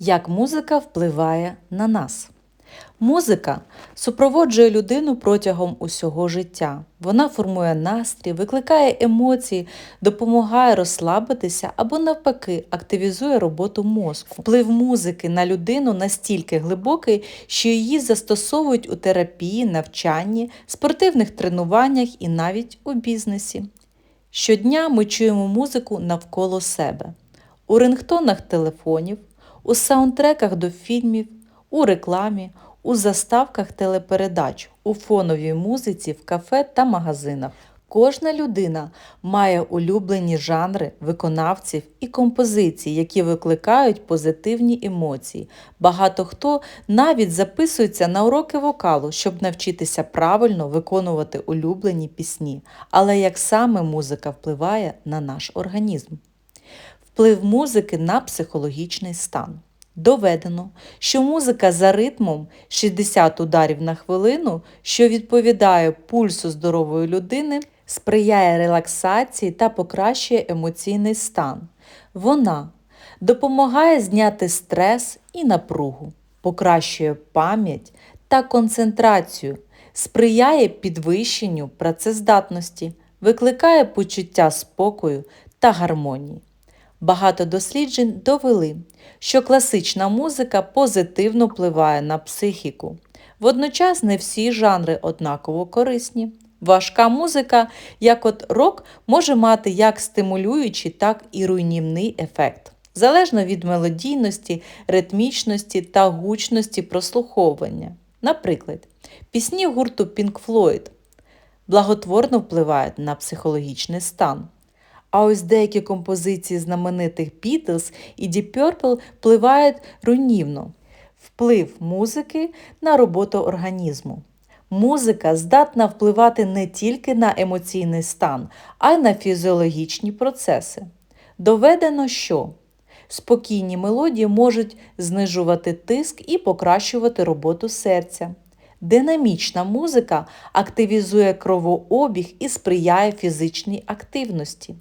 Як музика впливає на нас? Музика супроводжує людину протягом усього життя. Вона формує настрій, викликає емоції, допомагає розслабитися або, навпаки, активізує роботу мозку. Вплив музики на людину настільки глибокий, що її застосовують у терапії, навчанні, спортивних тренуваннях і навіть у бізнесі. Щодня ми чуємо музику навколо себе у рингтонах телефонів, у саундтреках до фільмів, у рекламі, у заставках телепередач, у фоновій музиці в кафе та магазинах. Кожна людина має улюблені жанри, виконавців і композиції, які викликають позитивні емоції. Багато хто навіть записується на уроки вокалу, щоб навчитися правильно виконувати улюблені пісні. Але як саме музика впливає на наш організм? Вплив музики на психологічний стан. Доведено, що музика за ритмом 60 ударів на хвилину, що відповідає пульсу здорової людини, сприяє релаксації та покращує емоційний стан. Вона допомагає зняти стрес і напругу, покращує пам'ять та концентрацію, сприяє підвищенню працездатності, викликає почуття спокою та гармонії. Багато досліджень довели, що класична музика позитивно впливає на психіку. Водночас не всі жанри однаково корисні. Важка музика, як от рок, може мати як стимулюючий, так і руйнівний ефект, залежно від мелодійності, ритмічності та гучності прослуховування. Наприклад, пісні гурту Pink Floyd благотворно впливають на психологічний стан. А ось деякі композиції знаменитих Beatles і Deep Purple впливають руйнівно. Вплив музики на роботу організму. Музика здатна впливати не тільки на емоційний стан, а й на фізіологічні процеси. Доведено, що спокійні мелодії можуть знижувати тиск і покращувати роботу серця. Динамічна музика активізує кровообіг і сприяє фізичній активності.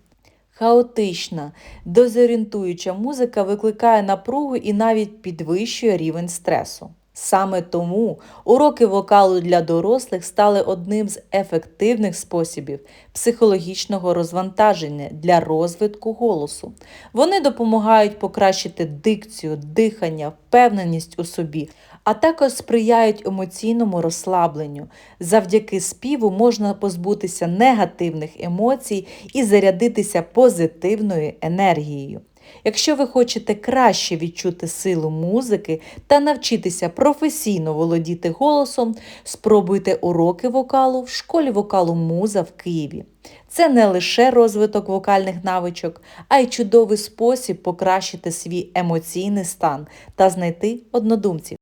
Хаотична, дезорієнтуюча музика викликає напругу і навіть підвищує рівень стресу. Саме тому уроки вокалу для дорослих стали одним з ефективних способів психологічного розвантаження для розвитку голосу. Вони допомагають покращити дикцію, дихання, впевненість у собі, а також сприяють емоційному розслабленню. Завдяки співу можна позбутися негативних емоцій і зарядитися позитивною енергією. Якщо ви хочете краще відчути силу музики та навчитися професійно володіти голосом, спробуйте уроки вокалу в школі вокалу Муза в Києві. Це не лише розвиток вокальних навичок, а й чудовий спосіб покращити свій емоційний стан та знайти однодумців.